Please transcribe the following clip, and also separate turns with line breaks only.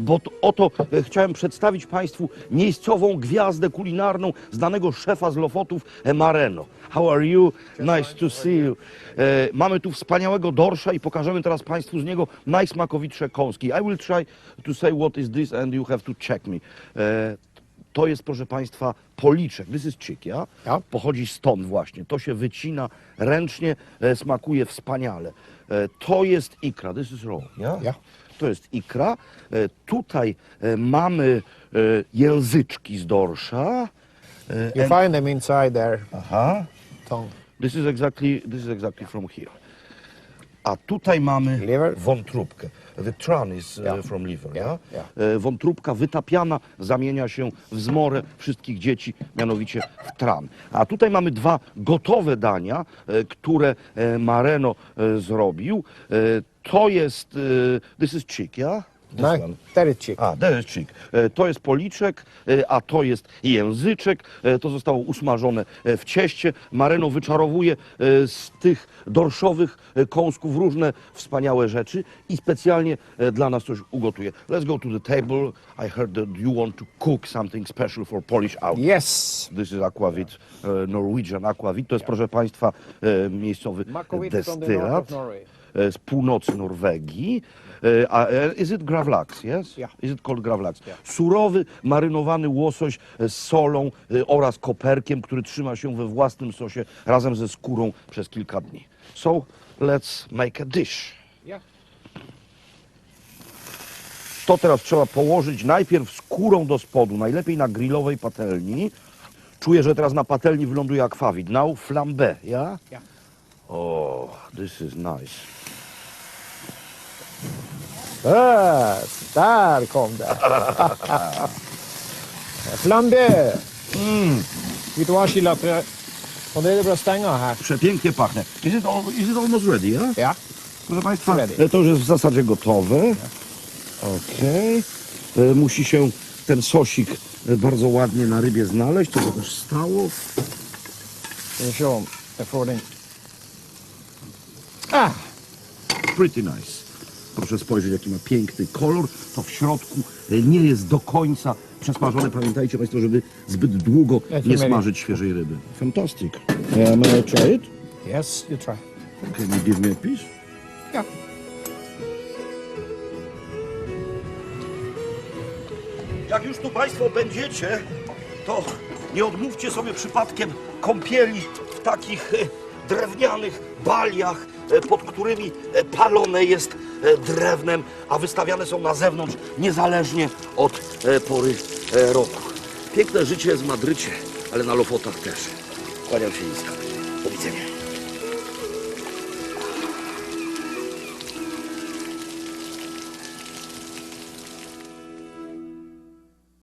bo to, oto e, chciałem przedstawić Państwu miejscową gwiazdę kulinarną znanego szefa z Lofotów e, Mareno. How are you? Nice to see you. E, mamy tu wspaniałego dorsza i pokażemy teraz Państwu z niego najsmakowitsze kąski. I will try to say what is this and you have to check me. E, to jest, proszę Państwa, policzek. This is chick, ja?
Ja.
Pochodzi stąd właśnie. To się wycina ręcznie, e, smakuje wspaniale. E, to jest ikra. This is raw, ja?
Ja.
To jest ikra. E, tutaj e, mamy e, języczki z dorsza.
You find them inside their
Aha.
tongue.
This is exactly, this is exactly from here. A tutaj mamy
Liver?
wątróbkę. The trun is uh, from liver,
ja.
E, Wątróbka wytapiana zamienia się w zmorę wszystkich dzieci, mianowicie w tran. A tutaj mamy dwa gotowe dania, e, które e, Mareno e, zrobił. To jest, this is chick, ja? This one.
is chick.
A, to jest chick. E, To jest policzek, e, a to jest języczek. E, To zostało usmażone e, w cieście. Mareno wyczarowuje e, z tych dorszowych e, kąsków różne wspaniałe rzeczy i specjalnie e, dla nas coś ugotuje. Let's go to the table. I heard that you want to cook something special for Polish out.
Yes.
This is aquavit, e, Norwegian aquavit. To jest, proszę Państwa, e, miejscowy
Makowit from the north
destylat
of Norway.
E, z północy Norwegii. E, A, e, is it gravlax, yes?
Yeah.
Is it called gravlax?
Yeah.
Surowy, marynowany łosoś z solą oraz koperkiem, który trzyma się we własnym sosie razem ze skórą przez kilka dni. So, let's make a dish.
Yeah.
To teraz trzeba położyć najpierw skórą do spodu, najlepiej na grillowej patelni. Czuję, że teraz na patelni wyląduje akwawit. Now flambé, ja?
Yeah.
Oh, this is nice.
Ah, där kom det. Flambé.
Mm.
Vet du hva, Sheila? For og det er det bra stenge her.
Przepięknie pachnie. Is it, all, is it almost ready, ja?
Ja.
Proszę Państwa,
Ready.
e, to już jest w zasadzie gotowe. Okej. E, Musi się ten sosik e, bardzo ładnie na rybie znaleźć. To też stało.
Skal vi Ah,
Pretty nice. Proszę spojrzeć, jaki ma piękny kolor. To w środku nie jest do końca przesmażone. Pamiętajcie Państwo, żeby zbyt długo nie smażyć świeżej ryby. Fantastic. Yeah, may I try it?
yes, you try.
Can you give me a piece?
Ja.
Jak już tu Państwo będziecie, to nie odmówcie sobie przypadkiem kąpieli w takich e, drewnianych baliach, e, pod którymi e, palone jest e, drewnem, a wystawiane są na zewnątrz niezależnie od pory roku. Piękne życie jest w Madrycie, ale na Lofotach też. Kłaniam się nisko. Do widzenia.